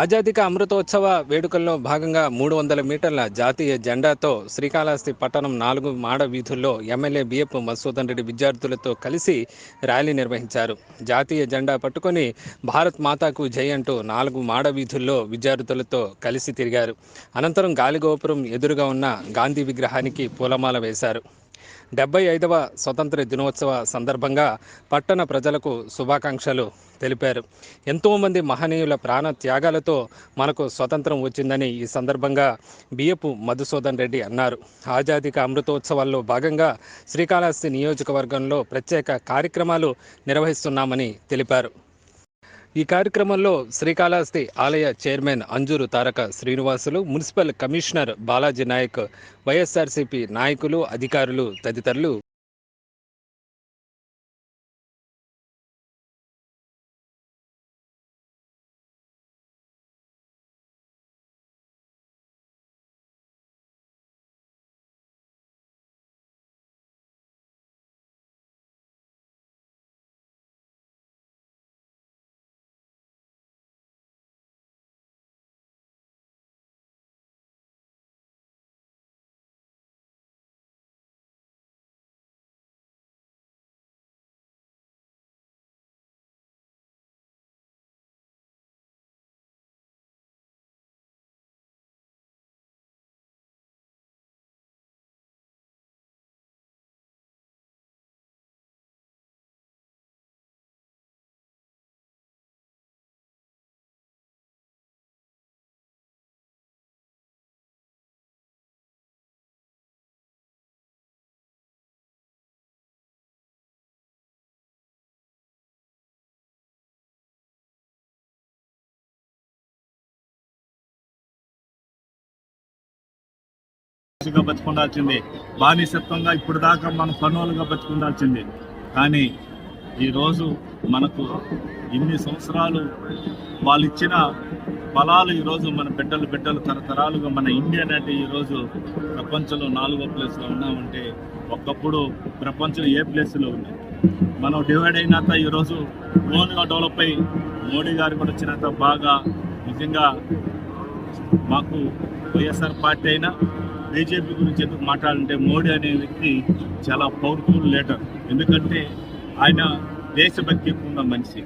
ఆజాదీ కా అమృతోత్సవ వేడుకల్లో భాగంగా మూడు వందల మీటర్ల జాతీయ జెండాతో శ్రీకాళహస్తి పట్టణం నాలుగు మాడ వీధుల్లో ఎమ్మెల్యే బిఎఫ్ మసూదన్ రెడ్డి విద్యార్థులతో కలిసి ర్యాలీ నిర్వహించారు. జాతీయ జెండా పట్టుకొని భారత్ మాతాకు జై అంటూ నాలుగు మాడ వీధుల్లో విద్యార్థులతో కలిసి తిరిగారు. అనంతరం గాలిగోపురం ఎదురుగా ఉన్న గాంధీ విగ్రహానికి పూలమాల వేశారు. డెబ్బై ఐదవ స్వతంత్ర దినోత్సవ సందర్భంగా పట్టణ ప్రజలకు శుభాకాంక్షలు తెలిపారు. ఎంతోమంది మహనీయుల ప్రాణ త్యాగాలతో మనకు స్వతంత్రం వచ్చిందని ఈ సందర్భంగా బియ్యపు మధుసూదన్ రెడ్డి అన్నారు. ఆజాదిక అమృతోత్సవాల్లో భాగంగా శ్రీకాళహస్తి నియోజకవర్గంలో ప్రత్యేక కార్యక్రమాలు నిర్వహిస్తున్నామని తెలిపారు. ఈ కార్యక్రమంలో శ్రీకాళహస్తి ఆలయ chairman Anjuru Taraka Srinivasulu municipal commissioner Balaji Naik YSRCP నాయకులు అధికారులు తదితరులు మనిషిగా బతుకుండాల్సింది. బానిసత్వంగా ఇప్పుడు దాకా మనం పనులుగా బతుకుండాల్సింది. కానీ ఈరోజు మనకు ఇన్ని సంవత్సరాలు వాళ్ళు ఇచ్చిన ఫలాలు ఈరోజు మన బిడ్డలు బిడ్డలు తరతరాలుగా మన ఇండియా అంటే ఈరోజు ప్రపంచంలో నాలుగో ప్లేస్లో ఉన్నామంటే ఒకప్పుడు ప్రపంచంలో ఏ ప్లేస్లో ఉంది? మనం డివైడ్ అయినాక ఈరోజు ఓన్గా డెవలప్ అయ్యి మోడీ గారు కూడా వచ్చినంత బాగా నిజంగా మాకు వైఎస్ఆర్ పార్టీ అయినా బీజేపీ గురించి ఎందుకు మాట్లాడాలంటే మోడీ అనే వ్యక్తి చాలా పవర్ఫుల్ లీడర్. ఎందుకంటే ఆయన దేశభక్తి ఉన్న మనిషి.